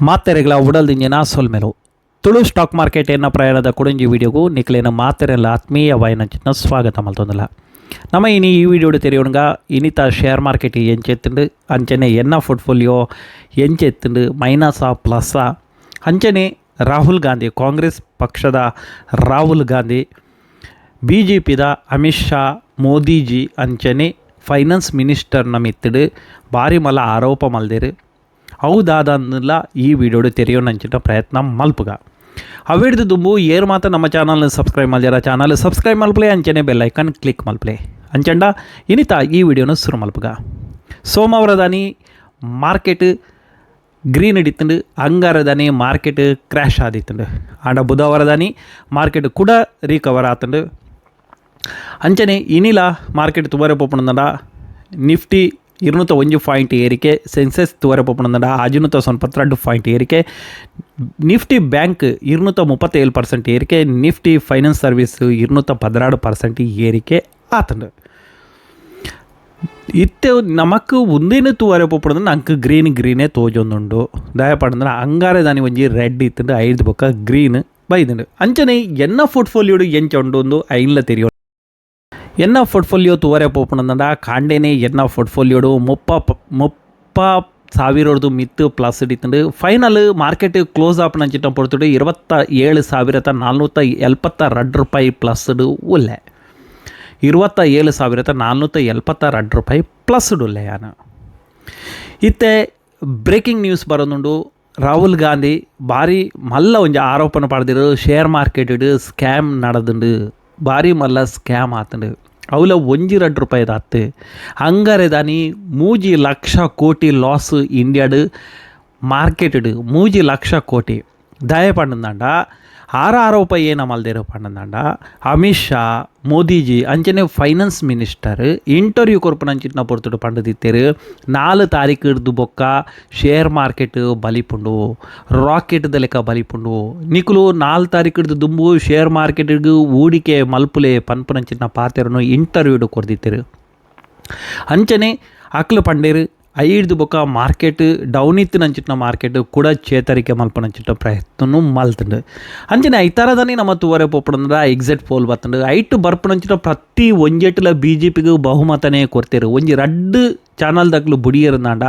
ಮಾತೆರೆಗಳ ಉಡಲ್ದಿಂಜಿನ ಸೊಲ್ಮೆಲು Tulu stock market ಎನ್ನ ಪ್ರಯಾಣದ ಕುಡಂಜಿ ವಿಡಿಯೋಗೂ ನಿಖಲೇನ ಮಾತೆರೆಲ್ಲ ಆತ್ಮೀಯವಾಯಿನ ಸ್ವಾಗತ ಮಲ್ತೊಂದಿಲ್ಲ ಇನಿ ಈ ವಿಡಿಯೋಡು ತೆರೆಯೋಣಗ ಇನಿತ ಶೇರ್ ಮಾರ್ಕೆಟ್ ಎಂಚೆತ್ತುಂಡು, ಅಂಚನೆ ಎನ್ನ ಫೋರ್ಟ್ಫೋಲಿಯೋ ಎಂಚೆತ್ತುಂಡು, ಮೈನಸಾ ಪ್ಲಸ್ಸಾ ಅಂಚನೆ ರಾಹುಲ್ ಗಾಂಧಿ, ಕಾಂಗ್ರೆಸ್ ಪಕ್ಷದ ರಾಹುಲ್ ಗಾಂಧಿ ಬಿ ಜೆ ಪಿದ ಅಮಿತ್ ಶಾ, ಮೋದಿಜಿ ಅಂಚನೆ ಫೈನಾನ್ಸ್ ಮಿನಿಸ್ಟರ್ನ ಮಿತ್ತಿಡು ಭಾರಿ ಮಲ ಆರೋಪ ಮಲ್ದೇರು. ಹೌದಾದನ್ನೆಲ್ಲ ಈ ವಿಡಿಯೋಡು ತೆರೆಯೋಣಂಚಿನ ಪ್ರಯತ್ನ ಮಲ್ಪಗ. ಅವಿಡ್ದು ದುಂಬು, ಏರ್ ಮಾತ್ರ ನಮ್ಮ ಚಾನಲ್ನ ಸಬ್ಸ್ಕ್ರೈಬ್ ಮಲ್ಜಾರ ಚಾನಲ್ ಸಬ್ಸ್ಕ್ರೈಬ್ ಮಲ್ಪಲೆ ಬೆಲ್ ಐಕನ್ ಕ್ಲಿಕ್ ಮಲ್ಪಲೆ. ಅಂಚಂಡ, ಇನಿತ ಈ ವಿಡಿಯೋನ ಶುರು ಮಲ್ಪುಗ. ಸೋಮವಾರದಾನಿ ಮಾರ್ಕೆಟ್ ಗ್ರೀನ್ ಹಿಡಿತುಂಡು ಅಂಗಾರದಾನಿ ಮಾರ್ಕೆಟ್ ಕ್ರ್ಯಾಶ್ ಆದಿತ್ತುಂಡು ಆಂಡ ಬುಧವಾರದಾನಿ ಮಾರ್ಕೆಟ್ ಕೂಡ ರಿಕವರ್ ಆತುಂಡು. ಅಂಚನೆ ಇನಿಲ ಮಾರ್ಕೆಟ್ ತುವರೆ ಪೋಪುಣಂದ ನಿಫ್ಟಿ ഇരുന്നൂറ്റി ಒಂಜು ಪಾಯಿಂಟ್ ಏರಿಕೆ ಸೆನ್ಸೆಕ್ಸ್ ತುವರೆ ಪೋಪುಣಂದ ಆಜುನೂತ ಸೊನ್ಪತ್ತೆರಡು ಪಾಯಿಂಟ್ ಏರಿಕೆ ನಿಫ್ಟಿ ಬ್ಯಾಂಕ್ ഇരുന്നൂറ്റി ಮುಪ್ಪತ್ತೇಳು ಪರ್ಸೆಂಟ್ ಏರಿಕೆ ನಿಫ್ಟಿ ಫೈನಾನ್ಸ್ ಸರ್ವಿಸ್ ഇരുന്നൂറ്റി ಪದಿನಾರು ಪರ್ಸೆಂಟ್ ಏರಿಕೆ ಆತುಂಡು ಇತ್ತೆ ನಮಕ್ ಒಂದಿನ ತೂವರೆ ಪೋಪುಂಡು ನಂಕ್ ಗ್ರೀನ್ ಗ್ರೀನೇ ತೋಜೊಂದುಂಡು ದಯಪಡಂದ್ರೆ ಅಂಗಾರೆ ದಾನಿ ಒಂಜಿ ರೆಡ್ ಇತ್ತುಂಡು ಐದು ಬೊಕ್ಕ ಗ್ರೀನ್ ಬೈದುಂಡು ಅಂಚನೆ ಎನ್ನ ಪೋರ್ಟ್ಫೋಲಿಯೋಡು ಎಂಚ ಉಂಡು ಒಂದು ಐನ್ಲ ತೆರಿಯೋ ಎನ್ನ ಪೋರ್ಟ್ಫೋಲಿಯೋ ತೂವರೆ ಪೋಪುಂಡ ಕಾಂಡೇನೆ ಎನ್ನ ಪೋರ್ಟ್ಫೋಲಿಯೋಡು ಮುಪ್ಪ ಮುಪ್ಪ ಸಾವಿರದು ಮಿತ್ತು ಪ್ಲಸ್ ಹಿಡಿತುಂಡು ಫೈನಲ್ ಮಾರ್ಕೆಟ್ ಕ್ಲೋಸ್ ಆಪ್ ನಂಚಿಟ್ಟ ಪೊರ್ತುಡು ಇರುವತ್ತ ಏಳು ಸಾವಿರದ ನಾಲ್ನೂತ್ತ ಎಲ್ಪತ್ತ ಎರಡು ರೂಪಾಯಿ ಪ್ಲಸ್ಡು ಉಲ್ಲೆ. ಇರುವತ್ತ ಏಳು ಸಾವಿರದ ನಾಲ್ನೂತ್ತ ಎಲ್ಪತ್ತ ಎರಡು ರೂಪಾಯಿ ಪ್ಲಸ್ ಉಲ್ಲೆ ಯಾನು. ಇತ್ತೆ ಬ್ರೇಕಿಂಗ್ ನ್ಯೂಸ್ ಬರೋದುಂಡು ರಾಹುಲ್ ಗಾಂಧಿ ಭಾರಿ ಮಲ್ಲ ಒಂಜಿ ಆರೋಪನ ಪಡೆದಿರು, ಶೇರ್ ಮಾರ್ಕೆಟ್ ಸ್ಕ್ಯಾಮ್ ನಡೆದುಂಡು. ಭಾರಿ ಮಲ್ಲ ಸ್ಕ್ಯಾಮ್ ಆತುಂಡು. ಅವಲ ಒಂಜಿ ಎರಡು ರೂಪಾಯಿದ ಆತು. ಹಂಗಾರೆ ದಾನಿ ಮೂಜಿ ಲಕ್ಷ ಕೋಟಿ ಲಾಸ್ ಇಂಡಿಯಾಡು ಮಾರ್ಕೆಟಡ್ ಮೂಜಿ ಲಕ್ಷ ಕೋಟಿ. ದಯ ಪಂಡಂದಾಂಡ ಆರ ಆರೋಪ ಏನು ಮಲ್ದೇರು ಪಂಡಂದಾಂಡ ಅಮಿತ್ ಶಾ, ಮೋದಿಜಿ, ಅಂಚನೆ ಫೈನಾನ್ಸ್ ಮಿನಿಸ್ಟರ್ ಇಂಟರ್ವ್ಯೂ ಕೊರ್ಪುನಂಚಿನ ಪೊರ್ತುಡು ಪಂಡದಿತ್ತೇರು, ನಾಲ್ ತಾರೀಕು ಹಿಡ್ದು ಬೊಕ್ಕ ಶೇರ್ ಮಾರ್ಕೆಟ್ ಬಲಿಪುಂಡು ರಾಕೆಟ್ ಲೆಕ್ಕ ಬಲಿಪುಂಡು ನಿಕುಲು ನಾಲ್ ತಾರೀಕು ಹಿಡ್ದು ದುಂಬು ಶೇರ್ ಮಾರ್ಕೆಟ್ಗೆ ಹೂಡಿಕೆ ಮಲ್ಪುಲೆ ಪನ್ಪುನಂಚಿನ ಪಾತೆರನು ಇಂಟರ್ವ್ಯೂಡು ಕೊರ್ದಿತ್ತೇರು. ಅಂಚನೆ ಅಕ್ಲು ಪಂಡೇರು ಐದು ಬೊಕ ಮಾರ್ಕೆಟ್ ಡೌನ್ ಇತ್ತು ನಂಚಿಟ್ನ ಮಾರ್ಕೆಟ್ ಕೂಡ ಚೇತರಿಕೆ ಮಲ್ಪನಂಚಿಟ್ಟ ಪ್ರಯತ್ನ ಮಲ್ತುಂಡು. ಅಂಚನೆ ಐತಾರದನೆ ನಮ್ಮ ತೂವರೆ ಪೋಪಡಂದ್ರ ಎಕ್ಸಿಟ್ ಪೋಲ್ ಬತ್ತುಂಡು. ಐಟ್ ಬರ್ಪನಂಚಿನ ಪ್ರತಿ ಒಂಜೆಟ್ಲ ಬಿ ಜೆ ಪಿಗೆ ಬಹುಮತನೇ ಕೊಡ್ತೇರು. ಒಂಜಿ ರಡ್ಡು ಚಾನಲ್ ದಕ್ಲು ಬುಡಿಯರಂದಾಂಡ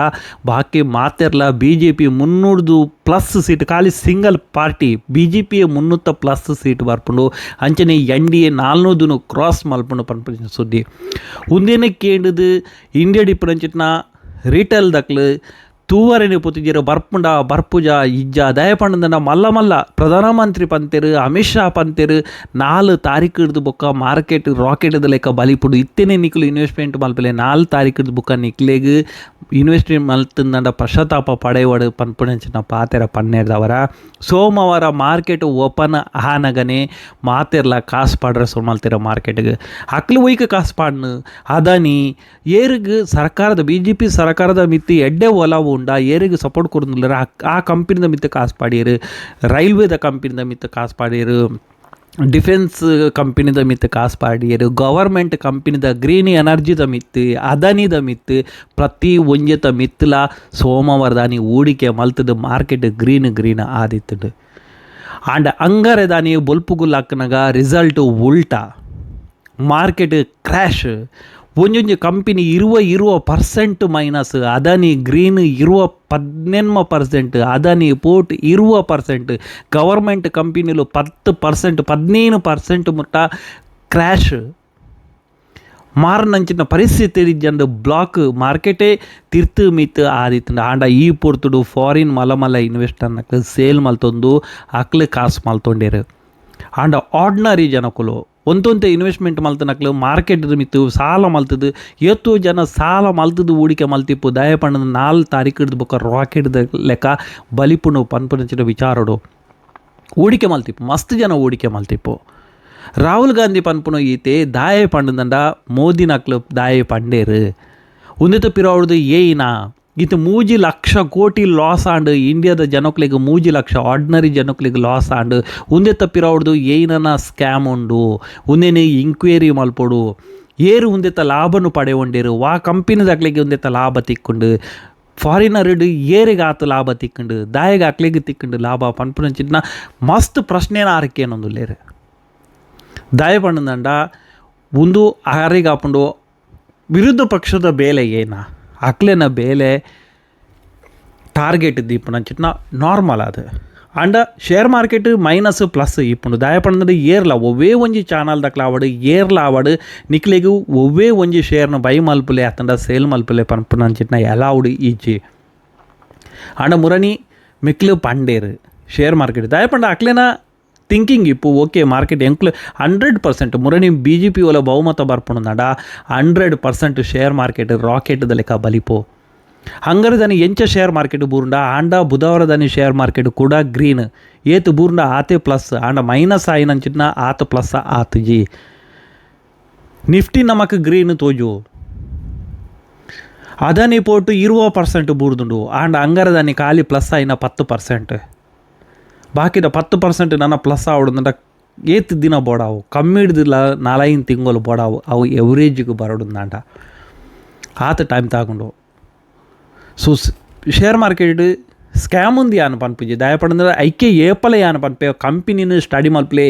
ಬಾಕಿ ಮಾತೆರ್ಲ ಬಿ ಜೆ ಪಿ ಮುನ್ನೂರ್ದು ಪ್ಲಸ್ ಸೀಟ್, ಖಾಲಿ ಸಿಂಗಲ್ ಪಾರ್ಟಿ ಬಿ ಜೆ ಮುನ್ನೂತ್ತ ಪ್ಲಸ್ ಸೀಟ್ ಬರ್ಪುಂಡು. ಅಂಚನೆ ಎನ್ ಡಿ ಎ ಕ್ರಾಸ್ ಮಲ್ಪುಂಡು ಪನ್ಪುನ ಸುದ್ದಿ. ಉಂದೇನೆ ಕೇಂದ್ರದು ಇಂಡಿಯಾ ಡಿಫರೆನ್ಚಿಟ್ನ ರಿಟೇಲ್ ದಕ್ಲು ಪುತ್ತಿಜೀರ ಬರ್ಪುಂಡ, ಬರ್ಪುಜ, ಇಜ್ಜ ದಯಪಂಡನ ಮಲ್ಲ ಮಲ್ಲ, ಪ್ರಧಾನಮಂತ್ರಿ ಪಂತೆರು, ಅಮಿತ್ ಶಾ ಪಂತೆರು, ನಾಲ್ ತಾರೀಕು ಹಿಡ್ದು ಬೊಕ್ಕ ಮಾರ್ಕೆಟ್, ರಾಕೆಟ್ ಲೆಕ್ಕ ಬಲಿಪುಡು ಇತ್ತೇನೆ ನಿಕ್ಲು ಇನ್ವೆಸ್ಟ್ಮೆಂಟ್ ಮಲ್ಪಲೆ, ನಾಲ್ ತಾರೀಕು ಹಿಡಿದು ಬೊಕ್ಕ ನಿಕ್ಲೆಗ್ ಇನ್ವೆಸ್ಟ್ಮೆಂಟ್ ಮಲ್ತಂದ ಪಶ್ಚಾತ್ತಾಪ ಪಡೆಯವಡು ಪನ್ಪುಣಂಚಿನ ಪಾತೆರ ಪನ್ನೆರ್ದವರ ಸೋಮವಾರ ಮಾರ್ಕೆಟ್ ಓಪನ್ ಆನಗನೆ ಮಾತೆರ್ಲ ಕಾಸು ಪಾಡ್ರ ಸೊಲ್ ಮಲ್ತಿರ ಮಾರ್ಕೆಟ್ಗೆ. ಅಕ್ಲು ಒಯ್ಕ ಕಾಸು ಪಾಡ್ನು. ಅದಾನಿ, ಏರ್ಗ್ ಸರ್ಕಾರದ ಬಿ ಜೆ ಪಿ ಸರ್ಕಾರದ ಮಿತಿ ಎಡ್ಡೆ ಒಲವು ಏರಿಗೆ ಸಪೋರ್ಟ್ ಕೊಡುದಿಲ್ಲ ಆ ಕಂಪನಿದ ಮಿತ್ತ ಕಾಸು ಪಾಡಿಯರು, ರೈಲ್ವೇದ ಕಂಪನಿದ ಮಿತ್ತ ಕಾಸು ಪಾಡಿಯರು ಡಿಫೆನ್ಸ್ ಕಂಪನಿದ ಮಿತ್ತು ಕಾಸು ಪಾಡಿಯರು ಗವರ್ಮೆಂಟ್ ಕಂಪನಿದ ಗ್ರೀನ್ ಎನರ್ಜಿದ ಮಿತ್ತು ಅದಾನಿದ ಮಿತ್ತು ಪ್ರತಿ ಒಂಜೆತ ಮಿತ್ತಲ ಸೋಮವಾರದಾನಿ ಹೂಡಿಕೆ ಮಲ್ತದ ಮಾರ್ಕೆಟ್ ಗ್ರೀನ್ ಗ್ರೀನ್ ಆದಿತ್ತುಂಡು. ಆಂಡ ಅಂಗರೆ ದಾನಿ ಬೊಲ್ಪುಗುಲ್ಲಾಕ್ನಗ ರಿಸಲ್ಟ್ ಉಲ್ಟಾ ಮಾರ್ಕೆಟ್ ಕ್ರ್ಯಾಶ್ ಒಂಜೊಂಜಿ ಕಂಪನಿ ಇರುವ ಇರುವ ಪರ್ಸೆಂಟ್ ಮೈನಸ್, ಅದಾನಿ ಗ್ರೀನ್ ಇರುವ ಪದ್ನೆನ್ಮ ಪರ್ಸೆಂಟ್, ಅದಾನಿ ಪೋರ್ಟ್ ಇರುವ ಪರ್ಸೆಂಟ್. ಗವರ್ಮೆಂಟ್ ಕಂಪನಿಲು ಪತ್ತು ಪರ್ಸೆಂಟ್ ಪದ್ನೇನು ಪರ್ಸೆಂಟ್ ಮುಟ್ಟ ಕ್ರ್ಯಾಶ್. ಮಾರನಂಚಿನ ಪರಿಸ್ಥಿತಿ ಜನರು ಬ್ಲಾಕ್ ಮಾರ್ಕೆಟೇ ತಿರ್ತು ಮಿತ್ ಆದಿತ್ತು ಆಂಡ ಈ ಪೊರ್ತುಡು ಫಾರಿನ್ ಮಲ ಮಲ ಇನ್ವೆಸ್ಟರ್ನಕ್ ಸೇಲ್ ಮಲ್ತೊಂದು, ಅಕ್ಲೆ ಕಾಸು ಮಲ್ತೊಂಡೇರು. ಆಂಡ ಆರ್ಡಿನರಿ ಜನಕುಲು ಒಂದೊಂದೇ ಇನ್ವೆಸ್ಟ್ಮೆಂಟ್ ಮಲ್ತನಕ್ಲು ಮಾರ್ಕೆಟ್ ಮಿತ್ತು, ಸಾಲ ಮಲ್ತದು ಎತ್ತು ಜನ ಸಾಲ ಮಲ್ತದು ಹೂಡಿಕೆ ಮಲ್ತಿಪ್ಪು ದಯಪಣ್ಣದ ನಾಲ್ ತಾರೀಕು ಹಿಡ್ದು ಬೊಕ್ಕ ರಾಕೆಟ್ ಲೆಕ್ಕ, ಬಲಿಪುಣು ಪನ್ಪುನಚಿನ ವಿಚಾರಡು. ಹೂಡಿಕೆ ಮಲ್ತಿಪ್ಪು, ಮಸ್ತ್ ಜನ ಹೂಡಿಕೆ ಮಲ್ತಿಪ್ಪು. ರಾಹುಲ್ ಗಾಂಧಿ ಪನ್ಪುನು ಈತೆ ದಾಯ ಪಂಡದಂಡ ಮೋದಿ ನಕ್ಲು ದಾಯ ಪಂಡೇರು ಉಂದಿತ ಪಿರಾವಡ್ದು ಏಯ್ನಾ ಇದು ಮೂಜಿ ಲಕ್ಷ ಕೋಟಿ ಲಾಸ್ ಆಂಡ್ ಇಂಡಿಯಾದ ಜನಕ್ಲಿಗೆ ಮೂಜಿ ಲಕ್ಷ ಆರ್ಡಿನರಿ ಜನಕ್ಲಿಗೆ ಲಾಸ್ ಆಂಡ್ ಉಂದೆ ತಪ್ಪಿರೋಡ್ದು ಏನನ ಸ್ಕ್ಯಾಮ್ ಉಂಡು, ಉಂದೇನೆ ಇಂಕ್ವೈರಿ ಮಲ್ಪೊಡು, ಏರು ಉಂದೆತ ಲಾಭನು ಪಡೆಯೊಂಡಿರು, ವಾ ಕಂಪನಿದಾಗ್ಲಿಗೆ ಉಂದೆತ ಲಾಭ ತಿಕ್ಕೊಂಡು ಫಾರಿನರ್ ಏರಿಗೆ ಆತ ಲಾಭ ತಿಕ್ಕಂಡು, ದಾಯಿಗೆ ಹಾಕ್ಲಿಗೆ ತಿಕ್ಕಂಡು ಲಾಭ ಪನ್ಪುನಂಚಿನ ಮಸ್ತ್ ಪ್ರಶ್ನೆನ ಆರಕ್ಕೇನೊಂದು ಲೇರು. ದಾಯ ಪಣ್ಣದಂಡ ಒಂದು ಆರಿಗೆ ಹಾಕೊಂಡು ವಿರುದ್ಧ ಪಕ್ಷದ ಬೇಲೆ ಏನ? ಅಕ್ಲೆನ ಬೇಲೆ ಟಾರ್ಗೆಟ್ ಇಪ್ಪುಂಡು ಅಂಚಿಟ್ನ ನಾರ್ಮಲ್ ಅದು ಅಂಡ ಶೇರ್ ಮಾರ್ಕೆಟ್ ಮೈನಸ್ ಪ್ಲಸ್ ಇಪ್ಪುಂಡು ದಾಯ ಪಣ್ಣದ ಏರ್ಲ ಒವ್ವೇ ಒಂಜಿ ಚಾನಲ್ ದಕ್ಲ ಆವಡು ಏರ್ಲ ಆವಡು ನಿಕ್ಲೆಗ್ ಒವ್ವೇ ಒಂಜಿ ಶೇರ್ನ ಬೈ ಮಲ್ಪುಲೆ ಅತ್ತಂಡ ಸೇಲ್ ಮಲ್ಪುಲೆ ಪನ್ಪುನ ಅಂಚಿಟ್ನ ಎಲಾವುಡು ಈಜಿ ಆಂಡ ಮುರಣಿ ಮಿಕ್ಲು ಪಂಡೇರು ಶೇರ್ ಮಾರ್ಕೆಟ್ ದಾಯ ಪಂಡ ಅಕ್ಲೆನ തിങ്കിങ് ಇಪ್ಪು ಓಕೆ ಮಾರ್ಕೆಟ್ ഞങ്ങൾക്ക് ಹಂಡ್ರೆಡ್ ಪರ್ಸೆಂಟ್ മുരണിയും ബി ജെ പി ഓല ಬಹುಮತ ಬರ್ಪೊಂಡಾಡ hundred percent share market rocket ಲೆಕ್ಕ ಬಲಿಪೋ. ಹಂಗರು ದಾನಿ ಎಂಚ ಶೇರ್ ಮಾರ್ಕೆಟ್ ಬೂರುಂಡ, ಆಂಡ ಬುಧವಾರ ದಾನಿ ಶೇರ್ ಮಾರ್ಕೆಟ್ ಕೂಡ ಗ್ರೀನ್ ಏತು ಬೂರುಂಡ ಆತೆ ಪ್ಲಸ್ ಆಂಡ ಮೈನಸ್ ಆಯಿನಂಚಿನ ಆತ ಪ್ಲಸ್ ಆತ ಜಿ. ನಿಫ್ಟಿ ನಮಕ್ ಗ್ರೀನ್ ತೋಜು. ಅದಾನಿ ಪೋಟು ಇರುವ ಪರ್ಸೆಂಟ್ ಬೂರ್ದುಂಡು. ಆಂಡ ಹಂಗರ ದಾನಿ ಖಾಲಿ ಪ್ಲಸ್ ಆಯಿನ ಪತ್ತು ಪರ್ಸೆಂಟ್ ಬಾಕಿದ ಪತ್ತು ಪರ್ಸೆಂಟ್ ನನ್ನ ಪ್ಲಸ್ ಆವಡುಂದಂಡ ಏತ್ ದಿನ ಬೋಡಾವು ಕಮ್ಮಿ ಹಿಡ್ದಿಲ್ಲ ನಾಲೈನ್ ತಿಂಗಳು ಬೋಡಾವು ಅವು ಎವರೇಜಿಗೆ ಬರಡುಂದಾಂಡ ಆತ ಟೈಮ್ ತಗೊಂಡು ಸೊ ಶೇರ್ ಮಾರ್ಕೆಟ್ ಸ್ಕ್ಯಾಮ್ ఉంది ಯಾನ್ ಪನ್ಪುಜಿ ದಯಪಡಂದ್ರೆ ಐಕೆ ಏಪಲ ಯಾನ್ ಪನ್ಪೆ ಕಂಪನಿನ ಸ್ಟಡಿ ಮಲ್ಪಲೆ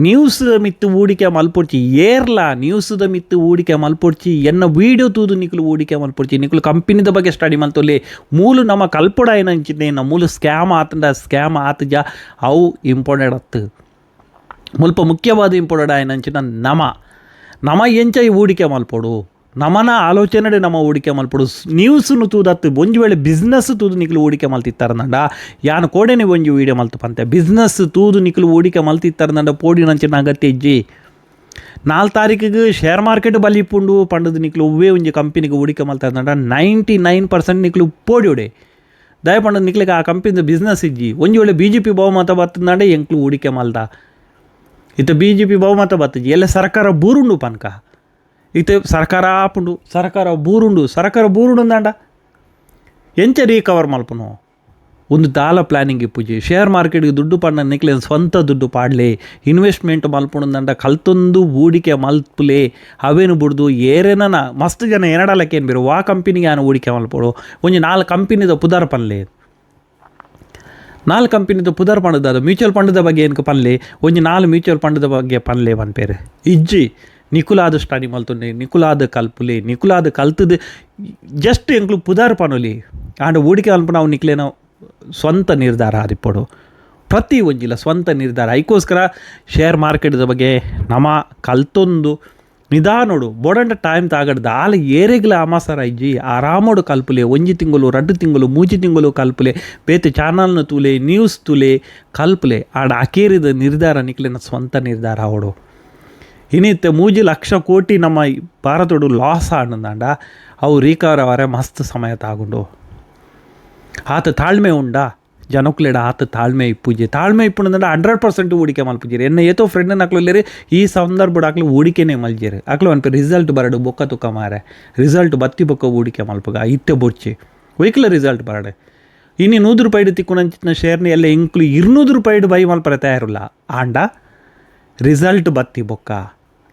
ನ್ಯೂಸ್ ಮಿತ್ತು ಊಡಿಕೆ ಮಲ್ಪೊಡ್ಚಿ ಏರ್ಲ ನ್ಯೂಸ್ದ ಮಿತ್ತು ಊಡಿಕೆ ಮಲ್ಪೊಡ್ಚಿ ಎನ್ನ ವೀಡಿಯೋ ತೂದು ನಿಕ್ಲು ಊಡಿಕೆ ಮಲ್ಪೊಡ್ಚಿ ನಿಕ್ಲು ಕಂಪನಿದ ಬಗ್ಗೆ ಸ್ಟಡಿ ಮಲ್ತೊಲೆ ಮೂಲು ನಮ್ಮ ಕಲ್ಪೊಡ ಏನಂಚಿದ್ದೆ ನಮ್ಮ ಮೂಲು ಸ್ಕ್ಯಾಮ್ ಆತಂಡ ಸ್ಕ್ಯಾಮ್ ಆತ ಜಾ ಅವು ಇಂಪಾರ್ಟೆಂಟ್ ಅತ್ತು ಮುಲ್ಪ ಮುಖ್ಯವಾದ ಇಂಪಾರ್ಟೆಂಟ್ ಏನಂಚಿನ ನಮ ನಮ ಎಂಚ ಈ ಹೂಡಿಕೆ ಮಲ್ಪೊಡು ನಮನ ಆಲೋಚನೆ ನಮ್ಮ ಹೂಡಿಕೆ ಮಲ್ಪಡು ನ್ಯೂಸ್ನು ತೂದತ್ತು, ಒಂಜಿ ವೇಳೆ ಬಿಸ್ನೆಸ್ ತೂದು ನಿಕ್ಲು ಹೂಡಿಕೆ ಮಲ್ತಿತ್ತಾರನಂಡ ಯಾನು ಕೋಡೆನೆ ಒಂಜಿ ವೀಡಿಯೋ ಮಲ್ತು ಪಂತೆ ಬಿಸ್ನೆಸ್ ತೂದು ನಿಕ್ಲು ಹೂಡಿಕೆ ಮಲ್ತಿತ್ತಾರನಂಡ ಪೋಡಿನಂಚಿನ ಅಗತ್ಯ ಇಜ್ಜಿ. ನಾಲ್ಕು ತಾರೀಕಿಗೆ ಶೇರ್ ಮಾರ್ಕೆಟ್ ಬಲಿಪುಂಡು ಪಂಡದ ನಿಕ್ಲು ಒವ್ವೇ ಒಂಜಿ ಕಂಪನಿಗೆ ಹೂಡಿಕೆ ಮಲ್ತಾರನಂಡ ನೈಂಟಿ ನೈನ್ ಪರ್ಸೆಂಟ್ ನಿಕ್ಲು ದಯ ಪಂಡದ ನಿಕ್ಲಿಗೆ ಆ ಕಂಪನಿದ ಬಿಸ್ನೆಸ್ ಇಜ್ಜಿ. ಒಂಜಿ ವೇಳೆ ಬಿ ಜೆ ಪಿ ಬಹುಮತ ಬರ್ತದಂಡೆ ಎಂಕ್ಲು ಹೂಡಿಕೆ ಮಲ್ದ ಇತ್ತ ಬಿ ಜೆ ಪಿ ಬಹುಮತ ಬತ್ತಜಿ ಎಲ್ಲ ಸರ್ಕಾರ ಬೂರುಂಡು ಪನ್ಕ. ಇತ್ತೆ ಸರ್ಕಾರ ಆಪುಂಡು ಸರ್ಕಾರ ಬೂರುಂಡು ಸರ್ಕಾರ ಬೂರುಂಡು ದಾಂಡ ಎಂಚ ರೀಕವರ್ ಮಲ್ಪನು? ಒಂದು ದಾಲ ಪ್ಲಾನಿಂಗ್ ಇಪ್ಪುಜಿ ಶೇರ್ ಮಾರ್ಕೆಟ್ಗೆ ದುಡ್ಡು ನಿಕ್ಲೆ, ಸ್ವಂತ ದುಡ್ಡು ಪಾಡ್ಲೆ ಇನ್ವೆಸ್ಟ್ಮೆಂಟ್ ಮಲ್ಪುಣಂದಂಡ ಕಲ್ತೊಂದು ಹೂಡಿಕೆ ಮಲ್ಪುಲೆ, ಅವೇನು ಬಿಡ್ದು ಏರೇನ ಮಸ್ತ್ ಜನ ಏನಡಲಕ್ಕೇನು ಬೇರು, ವಾ ಕಂಪನಿಗೆ ಏನು ಹೂಡಿಕೆ ಮಲ್ಪೋಡು? ಒಂಜಿ ನಾಲ್ಕು ಕಂಪನಿದ ಪುದಾರ್ ಪನ್ಲೆ ನಾಲ್ಕು ಕಂಪನಿದ ಪುದಾರ್ ಪಂಡದ ಮ್ಯೂಚುವಲ್ ಫಂಡದ ಬಗ್ಗೆ ಏನಕ್ಕೆ ಪನ್ಲೆ ಒಂಜಿ ನಾಲ್ಕು ಮ್ಯೂಚುವಲ್ ಫಂಡದ ಬಗ್ಗೆ ಪನ್ಲೆ ಪನ್ಪೇರು ಇಜ್ಜಿ. ಸ್ಟಡಿ ಮಲ್ತುಂಡೆ, ನಿಕುಲಾದ ಕಲ್ಪುಲೆ, ನಿಕುಲಾದ ಕಲ್ತದ, ಜಸ್ಟ್ ಎಂಕ್ಲು ಪುದಾರ್ ಪನುಲಿ, ಆಂಡ ಹೂಡಿಕೆ ಅಲ್ಪ ನಾವು ನಿಕ್ಲೇನ ಸ್ವಂತ ನಿರ್ಧಾರ ಆದಿಪ್ಪಡು ಪ್ರತಿ ಒಂಜಿಲ ಸ್ವಂತ ನಿರ್ಧಾರ. ಐಕೋಸ್ಕರ ಶೇರ್ ಮಾರ್ಕೆಟ್ದ ಬಗ್ಗೆ ನಮ ಕಲ್ತೊಂದು ನಿಧಾನೋಡು ಬೋಡಂಡ ಟೈಮ್ ತಾಗಡ್ದು. ಆಲ ಏರೆಗ್ಲ ಅಮಾಸರ ಇಜ್ಜಿ ಆರಾಮೋಡು ಕಲ್ಪುಲೆ, ಒಂಜಿ ತಿಂಗಳು ರಡ್ಡು ತಿಂಗಳು ಮೂಜಿ ತಿಂಗಳು ಕಲ್ಪುಲೆ, ಬೇತೆ ಚಾನಲ್ನ ತೂಲೆ ನ್ಯೂಸ್ ತೂಲೆ ಕಲ್ಪುಲೆ. ಆಡ ಅಕೇರಿದ ನಿರ್ಧಾರ ನಿಕ್ಲಿನ ಸ್ವಂತ ನಿರ್ಧಾರ ಅವಡು ಇನ್ನಿತ್ತೆ ಮೂಜಿ ಲಕ್ಷ ಕೋಟಿ ನಮ್ಮ ಭಾರತಡು ಲಾಸ್ ಆನಂದಾಂಡ ಅವು ರೀಕವರ್ ಅವರೆ ಮಸ್ತ್ ಸಮಯ ತಾಗುಂಡು ಆತ ತಾಳ್ಮೆ ಉಂಡ? ಜನಕ್ಲೆಡ ಆತ ತಾಳ್ಮೆ ಇಪ್ಪುಜಿ. ತಾಳ್ಮೆ ಇಪ್ಪುಂಡಂಡ ಹಂಡ್ರೆಡ್ ಪರ್ಸೆಂಟ್ ಹೂಡಿಕೆ ಮಲ್ಪುಜಿರಿ ಎನ್ನ ಏತೋ ಫ್ರೆಂಡನ್ನ ಹಾಕ್ಲಲ್ಲಿ ಈ ಸಂದರ್ಭ ಹಾಕ್ಲು ಹೂಡಿಕೆನೇ ಮಲ್ಜಿರಿ. ಹಾಕ್ಲು ಅನ್ಪಿ ರಿಸಲ್ಟ್ ಬರಡು ಬೊಕ್ಕ ತುಕ್ಕ ಮಾರೆ. ರಿಸಲ್ಟ್ ಬತ್ತಿ ಬೊಕ್ಕ ಹೂಡಿಕೆ ಮಲ್ಪಗ. ಇತ್ತೆ ಬೊಚ್ಚಿ. ಒಯ್ಕಲ ರಿಸಲ್ಟ್ ಬರಡೆ. ಇನ್ನು ನೂರು ರೂಪಾಯಿ ತಿಕ್ಕುನಂಚಿನ ಶೇರ್ನ ಎಲ್ಲ ಇಂಕ್ಲು ಇರ್ನೂರು ರೂಪಾಯಿ ಬೈ ಮಲ್ಪರೆ ತಯಾರಿಲ್ಲ. ಆಂಡ? ರಿಸಲ್ಟ್ ಬತ್ತಿ ಬೊಕ್ಕ.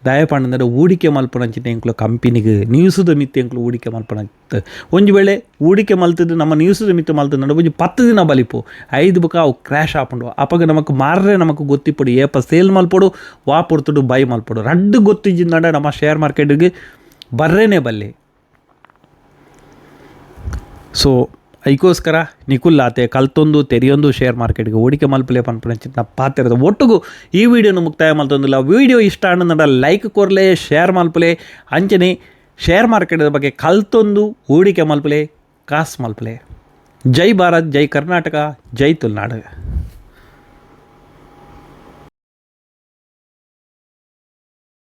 ದಯಪಂಡಂದ್ರೆ ಹೂಡಿಕೆ ಮಲ್ಪನಂಚಿನ ಎಂಕ್ಲು ಕಂಪನಿಗೆ, ನ್ಯೂಸದ ಮಿತ್ತು ಎಂಕ್ಲು ಹೂಡಿಕೆ ಮಲ್ಪನಂತ ಒಂಜಿ ವೇಳೆ ಹೂಡಿಕೆ ಮಲ್ತದ್ದು ನಮ್ಮ ನ್ಯೂಸದ ಮಿತ್ತು ಮಲ್ತದ ಒಂಜಿ ಪತ್ತು ದಿನ ಬಲಿಪು. ಐದು ಬುಕ್ಕ ಅವು ಕ್ರ್ಯಾಶ್ ಆಪಂಡು. ಅಪಗ ನಮಕ್ ಮಾರ್ರೆ ನಮಕ್ ಗೊತ್ತಿಪ್ಪಡು. ಏಪ ಸೇಲ್ ಮಲ್ಪಡು ವಾ ಪೊರ್ತುಡು ಬೈ ಮಲ್ಪಡು. ರಡ್ಡು ಗೊತ್ತಿದ್ದಿಂದಂಡ ನಮ್ಮ ಶೇರ್ ಮಾರ್ಕೆಟ್ಗೆ ಬರ್ರೇನೆ ಬಲ್ಲಿ. ಸೊ ಐಕೋಸ್ಕರ ನಿಖುಲ್ಲಾತೆ ಕಲ್ತೊಂದು, ತೆರೆಯೊಂದು ಶೇರ್ ಮಾರ್ಕೆಟ್ಗೆ ಹೂಡಿಕೆ ಮಲ್ಪಲೆ ಪನ್ಪುನಂಚಿನ ಪಾತಿರದ ಒಟ್ಟಿಗೂ ಈ ವಿಡಿಯೋನು ಮುಕ್ತಾಯ ಮಲ್ತೊಂದಿಲ್ಲ ವಿಡಿಯೋ ಇಷ್ಟ ಅನ್ನೋದಂಡ ಲೈಕ್ ಕೊರಲೆ ಶೇರ್ ಮಲ್ಪಲೆ ಅಂಚನೆ ಶೇರ್ ಮಾರ್ಕೆಟ್ ಬಗ್ಗೆ ಕಲ್ತೊಂದು, ಹೂಡಿಕೆ ಮಲ್ಪಲೆ ಕಾಸು ಮಲ್ಪಲೆ ಜೈ ಭಾರತ್, ಜೈ ಕರ್ನಾಟಕ, ಜೈ ತುಲ್ನಾಡು